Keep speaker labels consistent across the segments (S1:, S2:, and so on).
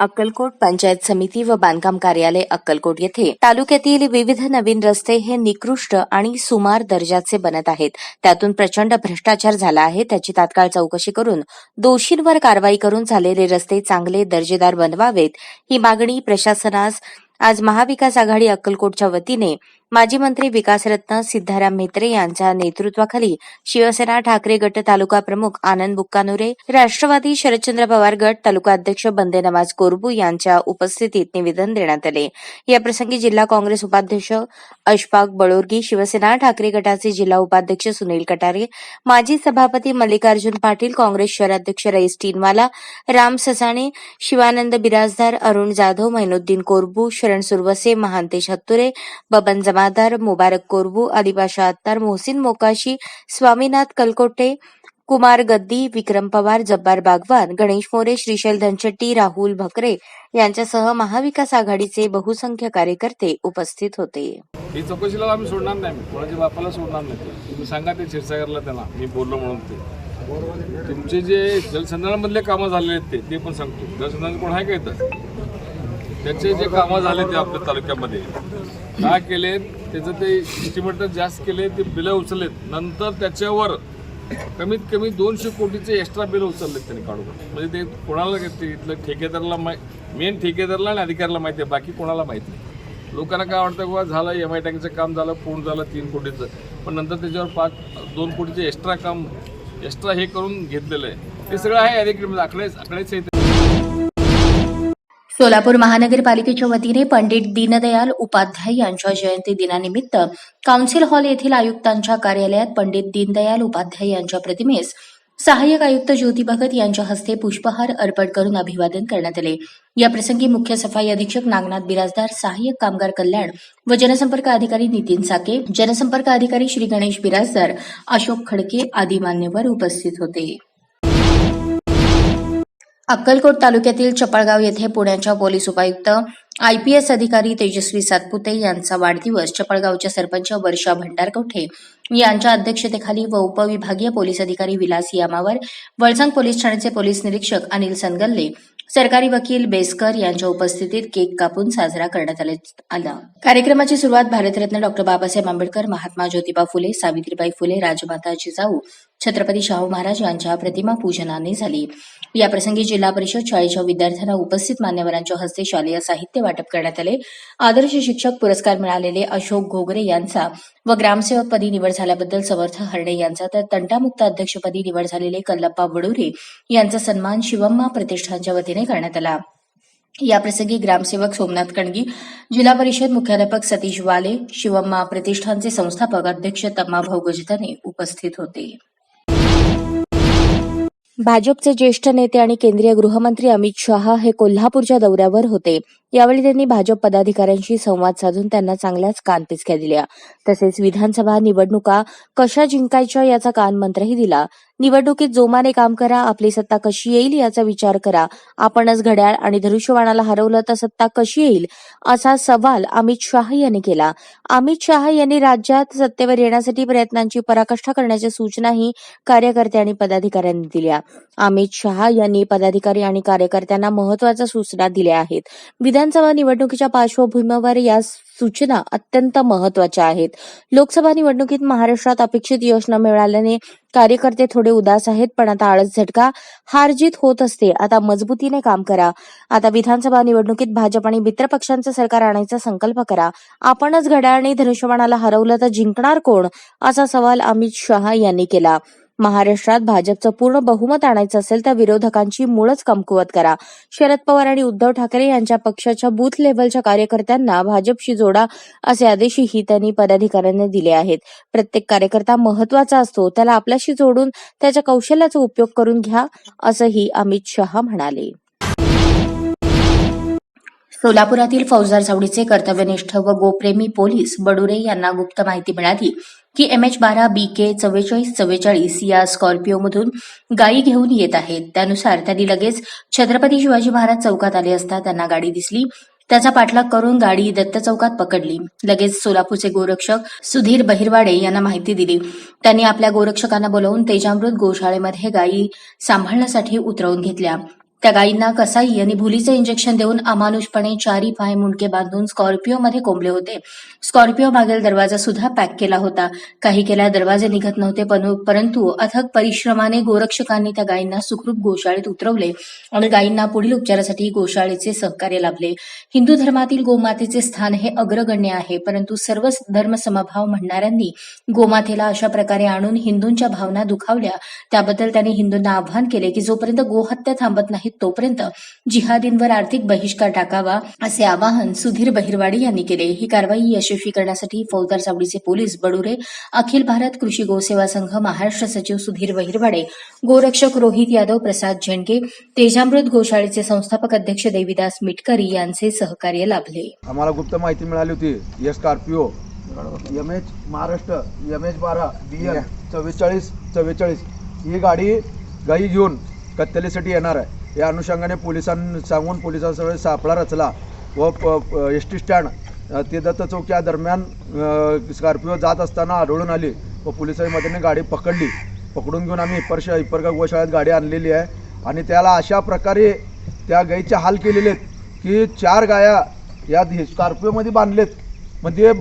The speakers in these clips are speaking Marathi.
S1: अक्कलकोट पंचायत समिती व बांधकाम कार्यालय अक्कलकोट येथे तालुक्यातील विविध नवीन रस्ते हे निकृष्ट आणि सुमार दर्जाचे बनत आहेत. त्यातून प्रचंड भ्रष्टाचार झाला आहे. त्याची तात्काळ चौकशी करून दोषींवर कारवाई करून झालेले रस्ते चांगले दर्जेदार बनवावेत. ही मागणी प्रशासनास आज महाविकास आघाडी अक्कलकोटच्या वतीने माजी मंत्री विकासरत्न सिद्धाराम म्हेत्रे यांच्या नेतृत्वाखाली शिवसेना ठाकरे गट तालुका प्रमुख आनंद बुक्कानुरे राष्ट्रवादी शरदचंद्र पवार गट तालुका अध्यक्ष बंदे नवाज कोरबू यांच्या उपस्थितीत निवेदन देण्यात आले. याप्रसंगी जिल्हा काँग्रेस उपाध्यक्ष अशफाक बळोरगी शिवसेना ठाकरे गटाचे जिल्हा उपाध्यक्ष सुनील कटारे माजी सभापती मल्लिकार्जुन पाटील काँग्रेस शहराध्यक्ष रईस टीनवाला राम ससाणे शिवानंद बिराजदार अरुण जाधव मैनुद्दीन कोरबू शरण सुरवसे महांतेश हत्तुरे बबन जमादार मुबारक कोरबू अलिबाशा अत्तार मोहसिन मोकाशी स्वामीनाथ कलकोटे कुमार गद्दी विक्रम पवार जब्बार बागवान गणेश मोरे श्रीशैल धनशेट्टी राहुल भकरे यांच्यासह महाविकास आघाडीचे बहुसंख्य कार्यकर्ते उपस्थित होते.
S2: ही चौकशीला आम्ही सोडणार नाही. कोणाच्या बापाला सोडणार नाही. तुम्ही सांगा ते क्षीरसागरला त्यांना. मी बोललो म्हणून ते. तुमचे जे जलसंधारणामधले कामं झालेले आहेत ते ते पण सांगतो. जलसंधारण कोण आहे का इथं? त्याचे जे कामं झाले ते आपल्या तालुक्यामध्ये. काय केले त्याचं ते इस्टिमेटर जास्त केले ते बिलं उचललेत. नंतर त्याच्यावर कमीत कमी दोनशे कोटीचे एक्स्ट्रा बिल उचललेत त्यांनी काढून. म्हणजे ते कोणाला ते इथलं ठेकेदाराला मा मेन ठेकेदाराला आणि अधिकाऱ्याला माहिती आहे बाकी कोणाला माहिती नाही. लोकांना काय वाटतं की झालं एम आय टँकचं काम झालं पूर्ण झालं तीन कोटीचं. पण नंतर त्याच्यावर पाच दोन कोटीचे एक्स्ट्रा काम एक्स्ट्रा हे करून घेतलेलं आहे. ते सगळं आहे अधिकृत म्हणजे आकडेच आकडेच आहे
S1: सोलापूर महानगरपालिकेच्या वतीने पंडित दीनदयाल उपाध्याय यांच्या जयंती दिनानिमित्त काउन्सिल हॉल येथील आयुक्तांच्या कार्यालयात पंडित दीनदयाल उपाध्याय यांच्या प्रतिमेस सहाय्यक आयुक्त ज्योती भगत यांच्या हस्ते पुष्पहार अर्पण करून अभिवादन करण्यात आले. याप्रसंगी मुख्य सफाई अधीक्षक नागनाथ बिराजदार सहाय्यक कामगार कल्याण व जनसंपर्क अधिकारी नितीन साके जनसंपर्क अधिकारी श्री गणेश बिराजदार अशोक खडके आदी मान्यवर उपस्थित होते. अक्कलकोट तालुक्यातील चपळगाव येथे पुण्याच्या पोलीस उपायुक्त आयपीएस अधिकारी तेजस्वी सातपुते यांचा वाढदिवस चपळगावच्या सरपंच वर्षा भंडारकोठे यांच्या अध्यक्षतेखाली व उपविभागीय पोलीस अधिकारी विलास यामावर वळसंग पोलीस ठाण्याचे पोलीस निरीक्षक अनिल सनगल्ले सरकारी वकील बेसकर यांच्या उपस्थितीत केक कापून साजरा करण्यात आला कार्यक्रमाची सुरुवात भारतरत्न डॉक्टर बाबासाहेब आंबेडकर महात्मा ज्योतिबा फुले सावित्रीबाई फुले राजमाता जिजाऊ छत्रपती शाहू महाराज यांच्या प्रतिमा पूजनाने झाली याप्रसंगी जिल्हा परिषद शाळेच्या विद्यार्थ्यांना उपस्थित मान्यवरांच्या हस्ते शालेय साहित्य वाटप करण्यात आले. आदर्श शिक्षक पुरस्कार मिळालेले अशोक घोगरे यांचा व ग्रामसेवकपदी निवड झाल्याबद्दल समर्थ हरणे यांचा तर तंटामुक्त अध्यक्षपदी निवड झालेले कल्लप्पा वडुरे यांचा सन्मान शिवम्मा प्रतिष्ठानच्या वतीने करण्यात आला. याप्रसंगी ग्रामसेवक सोमनाथ कणगी जिल्हा परिषद मुख्याध्यापक सतीश वाले शिवम्मा प्रतिष्ठानचे संस्थापक अध्यक्ष तम्माभाऊ गजतने उपस्थित होते. भाजपचे ज्येष्ठ नेते आणि केंद्रीय गृहमंत्री अमित शहा हे कोल्हापूरच्या दौऱ्यावर होते. यावेळी त्यांनी भाजप पदाधिकाऱ्यांशी संवाद साधून त्यांना चांगल्याच कानपिचक्या दिल्या. तसेच विधानसभा निवडणुका कशा जिंकायच्या याचा कानमंत्रही दिला. निवडणुकीत जोमाने काम करा आपली सत्ता कशी येईल याचा विचार करा. आपणच घड्याळ आणि धनुष्यवाणाला हरवलं तर सत्ता कशी येईल? असा सवाल अमित शाह यांनी केला. अमित शाह यांनी राज्यात सत्तेवर येण्यासाठी प्रयत्नांची पराकाष्ठा करण्याच्या सूचनाही कार्यकर्ते आणि पदाधिकाऱ्यांनी दिल्या. अमित शहा यांनी पदाधिकारी आणि कार्यकर्त्यांना महत्त्वाच्या सूचना दिल्या आहेत. विधानसभा निवडणुकीच्या पार्श्वभूमीवर या सूचना अत्यंत महत्त्वाच्या आहेत. लोकसभा निवडणुकीत महाराष्ट्रात अपेक्षित यश न मिळाल्याने कार्यकर्ते थोडे उदास आहेत पण आता आळस झटका हार जीत होत असते. आता मजबूतीने काम करा. आता विधानसभा निवडणुकीत भाजप आणि मित्रपक्षांचं सरकार आणायचा संकल्प करा. आपणच घड्याळ आणि धनुष्यबाणाला हरवलं तर जिंकणार कोण? असा सवाल अमित शहा यांनी केला. महाराष्ट्रात भाजपचं पूर्ण बहुमत आणायचं असेल तर विरोधकांची मूळच कमकुवत करा. शरद पवार आणि उद्धव ठाकरे यांच्या पक्षाच्या बूथ लेव्हलच्या कार्यकर्त्यांना भाजपशी जोडा असे आदेशही त्यांनी पदाधिकाऱ्यांना दिले आहेत. प्रत्येक कार्यकर्ता महत्त्वाचा असतो त्याला आपल्याशी जोडून त्याच्या कौशल्याचा उपयोग करून घ्या असंही अमित शहा म्हणाले. सोलापुरातील फौजदार चावडीचे कर्तव्यनिष्ठ व गोप्रेमी पोलीस बडुरे यांना गुप्त माहिती मिळाली की एम एच बारा बी के चव्वेचाळीस चव्वेचाळीस या स्कॉर्पिओमधून गायी घेऊन येत आहेत. त्यानुसार त्यांनी लगेच छत्रपती शिवाजी महाराज चौकात आले असता त्यांना गाडी दिसली. त्याचा पाठलाग करून गाडी दत्त चौकात पकडली. लगेच सोलापूरचे गोरक्षक सुधीर बहिरवाडे यांना माहिती दिली. त्यांनी आपल्या गोरक्षकांना बोलावून तेजामृत गोशाळेमध्ये गायी सांभाळण्यासाठी उतरवून घेतल्या. त्या गायींना कसाई आणि भुलीचे इंजेक्शन देऊन अमानुषपणे चारी पाय मुंडके बांधून स्कॉर्पिओमध्ये कोंबले होते. स्कॉर्पिओ मागील दरवाजा सुद्धा पॅक केला होता. काही केल्या दरवाजे निघत नव्हते परंतु अथक परिश्रमाने गोरक्षकांनी त्या गायींना सुखरूप गोशाळेत उतरवले आणि गायींना पुढील उपचारासाठी गोशाळेचे सहकार्य लाभले. हिंदू धर्मातील गोमातेचे स्थान हे अग्रगण्य आहे परंतु सर्व धर्मसमभाव म्हणणाऱ्यांनी गोमातेला अशा प्रकारे आणून हिंदूंच्या भावना दुखावल्या. त्याबद्दल त्यांनी हिंदूंना आवाहन केले की जोपर्यंत गोहत्या थांबत नाही नाहीत तोपर्यंत जिहादींवर आर्थिक बहिष्कार टाकावा असे आवाहन सुधीर बहिरवाडी यांनी केले. ही कारवाई यशस्वी करण्यासाठी फौजदार चावडीचे पोलीस बडुरे अखिल भारत कृषी गोसेवा संघ महाराष्ट्र सचिव सुधीर बहिरवाडे गोरक्षक रोहित यादव प्रसाद झेंडके तेजामृत गोशाळेचे संस्थापक अध्यक्ष देवीदास मिटकरी यांचे सहकार्य लाभले.
S3: आम्हाला गुप्त माहिती मिळाली होती. Scorpio M H Maharashtra M H बारा बी एल चव्वेचाळीस चव्वेचाळीस. ही गाडी गाई घेऊन कत्तलीसाठी येणार आहे. या अनुषंगाने पोलिसांनी सांगून पोलिसांसह सापळा रचला व प एस टी स्टँड ते दत्त चौक या दरम्यान स्कॉर्पिओ जात असताना आढळून आली व पोलिसांनी मदतीने गाडी पकडली. पकडून घेऊन आम्ही हिप्पर इपरगा गोशाळेत गाडी आणलेली आहे आणि त्याला अशा प्रकारे त्या गाईचे हाल केलेले आहेत की चार गाया या स्कॉर्पिओमध्ये बांधलेत. म्हणजे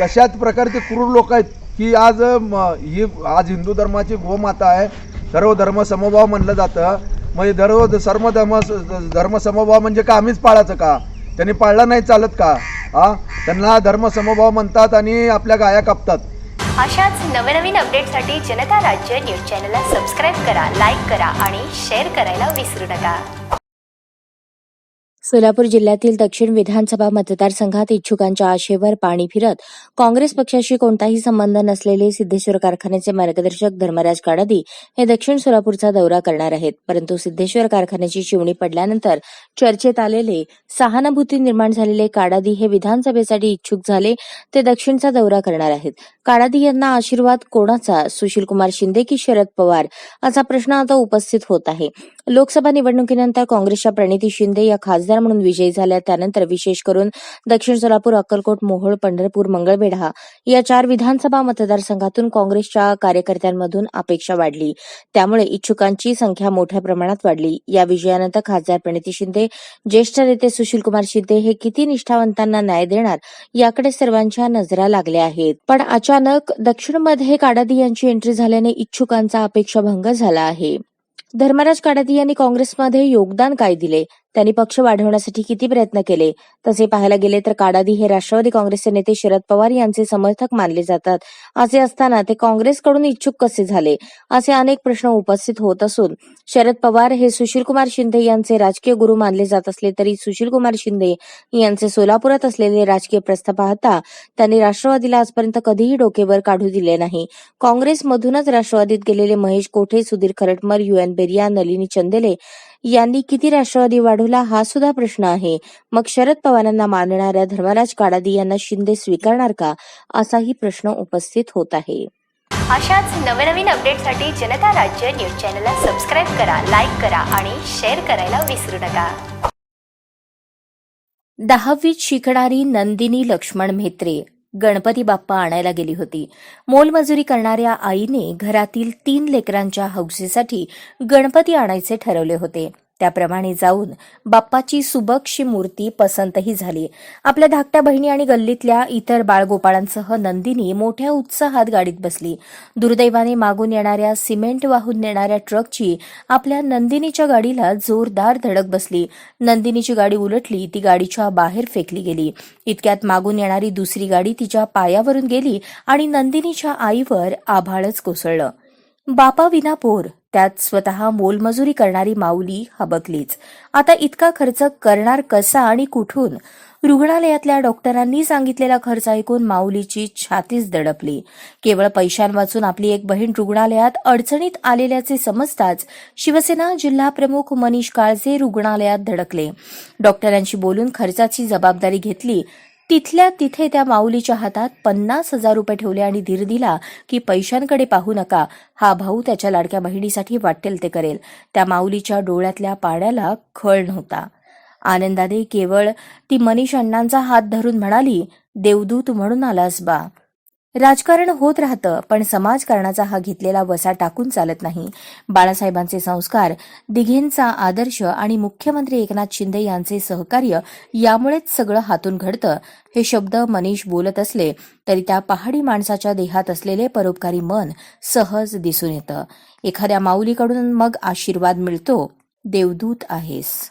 S3: कशाच प्रकारे ते क्रूर लोक आहेत की आज म, ही आज हिंदू धर्माची गोमाता आहे. सर्व धर्म समभाव म्हणलं जातं. म्हणजे दररोज सर्व धर्म धर्म समभाव म्हणजे का? आम्हीच पाळायचं का? त्यांनी पाळला नाही चालत का? हा? त्यांना धर्मसमभाव म्हणतात आणि आपल्या गाया कापतात.
S4: अशाच नवनवीन अपडेटसाठी जनता राज्य न्यूज चॅनलला सबस्क्राईब करा लाईक करा आणि शेअर करायला विसरू नका.
S1: सोलापूर जिल्ह्यातील दक्षिण विधानसभा मतदारसंघात इच्छुकांच्या आशेवर पाणी फिरत काँग्रेस पक्षाशी कोणताही संबंध नसलेले सिद्धेश्वर कारखान्याचे मार्गदर्शक धर्मराज काडादी हे दक्षिण सोलापूरचा दौरा करणार आहेत. परंतु सिद्धेश्वर कारखान्याची चिवणी पडल्यानंतर चर्चेत आलेले सहानुभूती निर्माण झालेले काडादी हे विधानसभेसाठी इच्छुक झाले ते दक्षिणचा दौरा करणार आहेत. काडादी यांना आशीर्वाद कोणाचा? सुशीलकुमार शिंदे की शरद पवार? असा प्रश्न आता उपस्थित होत आहे. लोकसभा निवडणुकीनंतर काँग्रेसच्या प्रणिती शिंदे या खासदार म्हणून विजयी झाल्या. त्यानंतर विशेष करून दक्षिण सोलापूर अक्कलकोट मोहोळ पंढरपूर मंगळवेढा या चार विधानसभा मतदारसंघातून काँग्रेसच्या कार्यकर्त्यांमधून अपेक्षा वाढली. त्यामुळे इच्छुकांची संख्या मोठ्या प्रमाणात वाढली. या विजयानंतर खासदार प्रणिती शिंदे ज्येष्ठ नेते सुशीलकुमार शिंदे हे किती निष्ठावंतांना न्याय देणार याकडे सर्वांच्या नजरा लागल्या आहेत. पण अचानक दक्षिणमध्ये काडादी यांची एंट्री झाल्याने इच्छुकांचा अपेक्षाभंग झाला आहे. धर्मराज काडादी यांनी काँग्रेसमध्ये योगदान काय दिले? त्यांनी पक्ष वाढवण्यासाठी किती प्रयत्न केले? तसे पाहायला गेले तर काडादी हे राष्ट्रवादी काँग्रेसचे नेते शरद पवार यांचे समर्थक मानले जातात. असे असताना ते काँग्रेसकडून इच्छुक कसे झाले? असे अनेक प्रश्न उपस्थित होत असून शरद पवार हे सुशीलकुमार शिंदे यांचे राजकीय गुरु मानले जात असले तरी सुशीलकुमार शिंदे यांचे सोलापुरात असलेले राजकीय प्रस्ताव पाहता त्यांनी राष्ट्रवादीला आजपर्यंत कधीही डोकेवर काढू दिले नाही. काँग्रेसमधूनच राष्ट्रवादीत गेलेले महेश कोठे सुधीर खरटमर युएन बेरिया नलिनी चंदेले यांनी किती राष्ट्रवादी वाढवला हा सुद्धा प्रश्न आहे. मग शरद पवारांना मानणाऱ्या धर्मराज काडादी यांना शिंदे स्वीकारणार का? असाही प्रश्न उपस्थित होत आहे.
S4: अशाच नवनवीन अपडेटसाठी जनता राज्य न्यूज चॅनलला सबस्क्राईब करा लाईक करा आणि शेअर करायला विसरू नका.
S1: दहावीत शिकणारी नंदिनी लक्ष्मण म्हेत्रे गणपती बाप्पा आणायला गेली होती. मोलमजुरी करणाऱ्या आईने घरातील तीन लेकरांच्या हौसेसाठी गणपती आणायचे ठरवले होते. त्याप्रमाणे जाऊन बाप्पाची सुबकशी मूर्ती पसंतही झाली. आपल्या धाकट्या बहिणी आणि गल्लीतल्या इतर बाळगोपाळांसह नंदिनी मोठ्या उत्साहात गाडीत बसली. दुर्दैवाने मागून येणाऱ्या सिमेंट वाहून नेणाऱ्या ट्रकची आपल्या नंदिनीच्या गाडीला जोरदार धडक बसली. नंदिनीची गाडी उलटली ती गाडीच्या बाहेर फेकली गेली. इतक्यात मागून येणारी दुसरी गाडी तिच्या पायावरून गेली आणि नंदिनीच्या आईवर आभाळच कोसळलं. बापा विना पोर त्यात स्वतः मोलमजुरी करणारी माऊली हबकलीच. आता इतका खर्च करणार कसा आणि कुठून? रुग्णालयातल्या डॉक्टरांनी सांगितलेला खर्च ऐकून माऊलीची छातीच दडपली. केवळ पैशांवाचून आपली एक बहीण रुग्णालयात अडचणीत आलेल्याचे समजताच शिवसेना जिल्हा प्रमुख मनीष काळजे रुग्णालयात धडकले. डॉक्टरांशी बोलून खर्चाची जबाबदारी घेतली. तिथल्या तिथे त्या माऊलीच्या हातात पन्नास हजार रुपये ठेवले आणि धीर दिला की पैशांकडे पाहू नका. हा भाऊ त्याच्या लाडक्या बहिणीसाठी वाटेल ते करेल. त्या माऊलीच्या डोळ्यातल्या पाण्याला खळ नव्हता. आनंदाने केवळ ती मनीष अण्णांचा हात धरून म्हणाली देवदूत म्हणून आलास बा. राजकारण होत राहतं पण समाजकारणाचा हा घेतलेला वसा टाकून चालत नाही. बाळासाहेबांचे संस्कार दिघेंचा आदर्श आणि मुख्यमंत्री एकनाथ शिंदे यांचे सहकार्य यामुळेच सगळं हातून घडतं. हे शब्द मनीष बोलत असले तरी त्या पहाडी माणसाच्या देहात असलेले परोपकारी मन सहज दिसून येतं. एखाद्या माऊलीकडून मग आशीर्वाद मिळतो. देवदूत आहेस.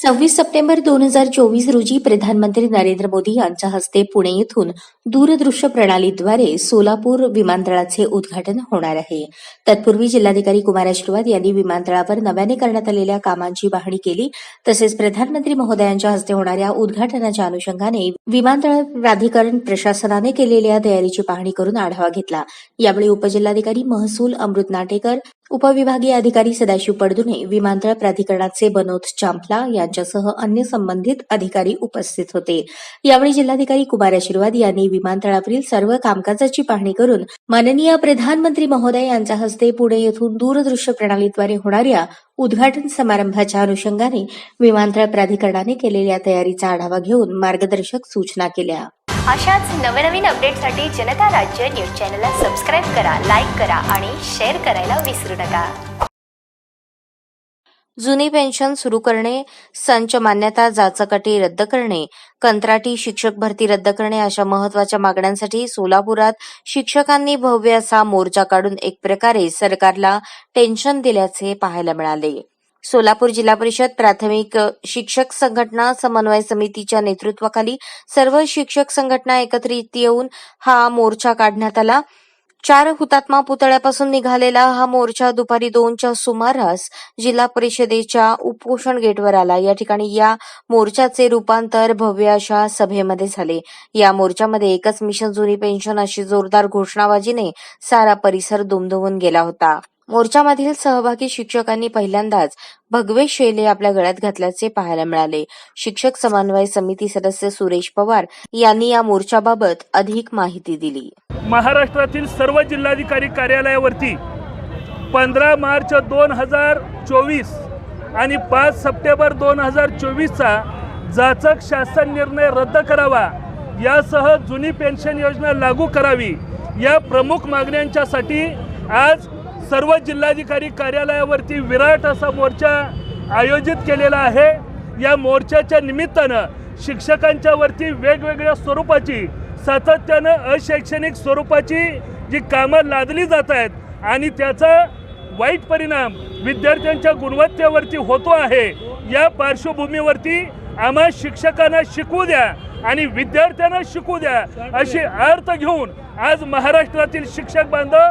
S1: सव्वीस सप्टेंबर दोन हजार चोवीस रोजी प्रधानमंत्री नरेंद्र मोदी यांच्या हस्ते पुणे येथून दूरदृश्य प्रणालीद्वारे सोलापूर विमानतळाचे उद्घाटन होणार आहे. तत्पूर्वी जिल्हाधिकारी कुमार आशीर्वाद यांनी विमानतळावर नव्याने करण्यात आलेल्या कामांची पाहणी केली. तसेच प्रधानमंत्री महोदयांच्या हस्ते होणाऱ्या उद्घाटनाच्या अनुषंगाने विमानतळ प्राधिकरण प्रशासनाने केलेल्या तयारीची पाहणी करून आढावा घेतला. यावेळी उपजिल्हाधिकारी महसूल अमृत नाटेकर उपविभागीय अधिकारी सदाशिव पडदुने विमानतळ प्राधिकरणाचे बनोद चांपला यांच्यासह अन्य संबंधित अधिकारी उपस्थित होते. यावेळी जिल्हाधिकारी कुमार आशीर्वाद यांनी विमानतळावरील सर्व कामकाजाची पाहणी करून माननीय प्रधानमंत्री महोदय यांच्या हस्ते पुणे येथून दूरदृश्य प्रणालीद्वारे होणाऱ्या उद्घाटन समारंभाच्या अनुषंगाने विमानतळ प्राधिकरणाने केलेल्या तयारीचा आढावा घेऊन मार्गदर्शक सूचना केल्या.
S4: अशाच नवनवीन अपडेटसाठी जनता राज्य न्यूज चॅनलला सबस्क्राईब करा लाईक करा आणि शेअर करायला विसरू नका.
S1: जुनी पेन्शन सुरू करणे संच मान्यता जाचकटी रद्द करणे कंत्राटी शिक्षक भरती रद्द करणे अशा महत्त्वाच्या मागण्यांसाठी सोलापुरात शिक्षकांनी भव्य असा मोर्चा काढून एक प्रकारे सरकारला टेन्शन दिल्याचे पाहायला मिळाले. सोलापूर जिल्हा परिषद प्राथमिक शिक्षक संघटना समन्वय समितीच्या नेतृत्वाखाली सर्व शिक्षक संघटना एकत्रित येऊन हा मोर्चा काढण्यात आला. चार हुतात्मा पुतळ्यापासून निघालेला हा मोर्चा दुपारी दोनच्या सुमारास जिल्हा परिषदेच्या उपोषण गेटवर आला. या ठिकाणी या मोर्चाचे रूपांतर भव्य अशा सभेमध्ये झाले. या मोर्चामध्ये एकच मिशन जुनी पेन्शन अशी जोरदार घोषणाबाजीने सारा परिसर दुमदुमून गेला होता. मोर्चामधील सहभागी शिक्षकांनी पहिल्यांदाच भगवे शैले आपल्या गळ्यात घातल्याचे पाहायला मिळाले. शिक्षक समन्वय समिती सदस्य सुरेश पवार यांनी या मोर्चाबाबत अधिक माहिती दिली.
S5: महाराष्ट्रातील सर्व जिल्हाधिकारी कार्यालयावरती पंधरा मार्च दोन हजार चोवीस आणि पाच सप्टेंबर दोन हजार चोवीसचा जाचक शासन निर्णय रद्द करावा यासह जुनी पेन्शन योजना लागू करावी या प्रमुख मागण्यांच्यासाठी आज सर्व जिल्हाधिकारी कार्यालयावरती विराट असा मोर्चा आयोजित केलेला आहे. या मोर्चाच्या निमित्तानं शिक्षकांच्यावरती वेगवेगळ्या स्वरूपाची सातत्यानं अशैक्षणिक स्वरूपाची जी कामं लादली जात आहेत आणि त्याचा वाईट परिणाम विद्यार्थ्यांच्या गुणवत्तेवरती होतो आहे या पार्श्वभूमीवरती आम्हा शिक्षकांना शिकवू द्या आणि विद्यार्थ्यांना शिकू द्या अशी अर्थ घेऊन आज महाराष्ट्रातील शिक्षक बांधव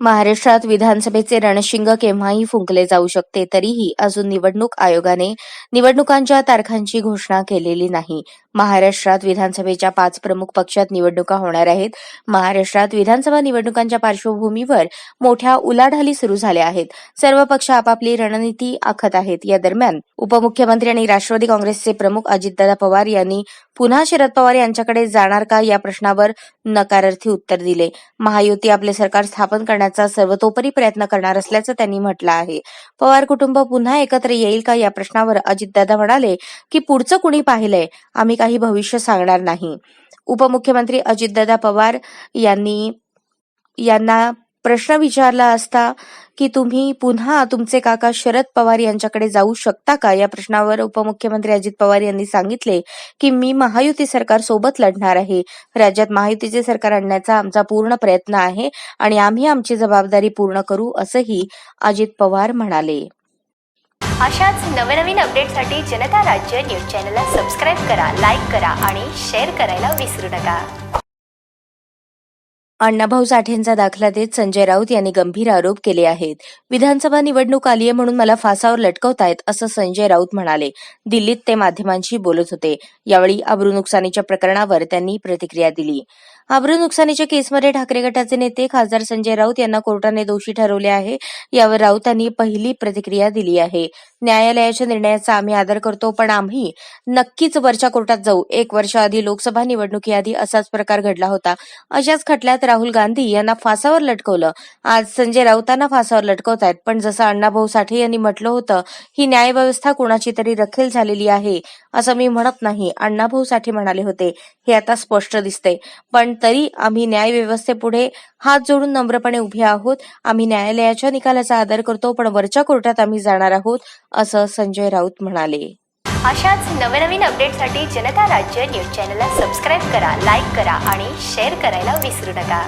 S1: महाराष्ट्रात विधानसभेचे रणशिंग केव्हाही फुंकले जाऊ शकते तरीही अजून निवडणूक आयोगाने निवडणुकांच्या तारखांची घोषणा केलेली नाही. महाराष्ट्रात विधानसभेच्या पाच प्रमुख पक्षात निवडणुका होणार आहेत. महाराष्ट्रात विधानसभा निवडणुकांच्या पार्श्वभूमीवर मोठ्या उलाढाली सुरू झाल्या आहेत. सर्व पक्ष आपापली रणनीती आखत आहेत. या दरम्यान उपमुख्यमंत्री आणि राष्ट्रवादी काँग्रेसचे प्रमुख अजितदादा पवार यांनी पुन्हा शरद पवार यांच्याकडे जाणार का या प्रश्नावर नकारार्थी उत्तर दिले. महायुती आपले सरकार स्थापन करण्याचा सर्वतोपरी प्रयत्न करणार असल्याचं त्यांनी म्हटलं आहे. पवार कुटुंब पुन्हा एकत्र येईल का या प्रश्नावर अजितदादा म्हणाले की पुढचं कुणी पाहिलंय? आम्ही काही भविष्य सांगणार नाही. उपमुख्यमंत्री अजितदादा पवार यांनी यांना प्रश्न विचारला असता की तुम्ही पुन्हा तुमचे काका शरद पवार यांच्याकडे जाऊ शकता का? या प्रश्नावर उपमुख्यमंत्री अजित पवार यांनी सांगितले की मी महायुती सरकार सोबत लढणार आहे. राज्यात महायुतीचे सरकार आणण्याचा आमचा पूर्ण प्रयत्न आहे आणि आम्ही आमची जबाबदारी पूर्ण करू असंही अजित पवार म्हणाले.
S4: अशाच नवनवीन अपडेटसाठी जनता राज्य न्यूज चॅनलला सबस्क्राईब करा लाईक करा आणि शेअर करायला विसरू नका.
S1: अण्णाभाऊ साठेंचा दाखला देत संजय राऊत यांनी गंभीर आरोप केले आहेत. विधानसभा निवडणूक आली आहे म्हणून मला फासावर लटकवतायत असं संजय राऊत म्हणाले. दिल्लीत ते माध्यमांशी बोलत होते. यावेळी अब्रू नुकसानीच्या प्रकरणावर त्यांनी प्रतिक्रिया दिली. अब्रू नुकसानीच्या केसमध्ये ठाकरे गटाचे नेते खासदार संजय राऊत यांना कोर्टाने दोषी ठरवले आहे. यावर राऊतांनी पहिली प्रतिक्रिया दिली आहे. न्यायालयाच्या निर्णयाचा आम्ही आदर करतो पण आम्ही नक्कीच वरच्या कोर्टात जाऊ. एक वर्षाआधी लोकसभा निवडणुकीआधी असाच प्रकार घडला होता. अशाच खटल्यात राहुल गांधी यांना फासावर लटकवलं. आज संजय राऊतांना फासावर लटकवत आहेत पण जसं अण्णाभाऊ साठे यांनी म्हटलं होतं ही न्यायव्यवस्था कुणाची तरी रखेल झालेली आहे असं मी म्हणत नाही अण्णाभाऊ साठे म्हणाले होते. हे आता स्पष्ट दिसते पण तरी आम्ही न्यायव्यवस्थेपुढे हात जोडून नम्रपणे उभे आहोत. आम्ही न्यायालयाच्या निकालाचा आदर करतो पण वरच्या कोर्टात आम्ही जाणार आहोत. असं संजय राऊत म्हणाले.
S4: अशाच नवनवीन अपडेटसाठी जनता राज्य न्यूज चॅनलला सबस्क्राईब करा लाईक करा आणि शेअर करायला विसरू नका.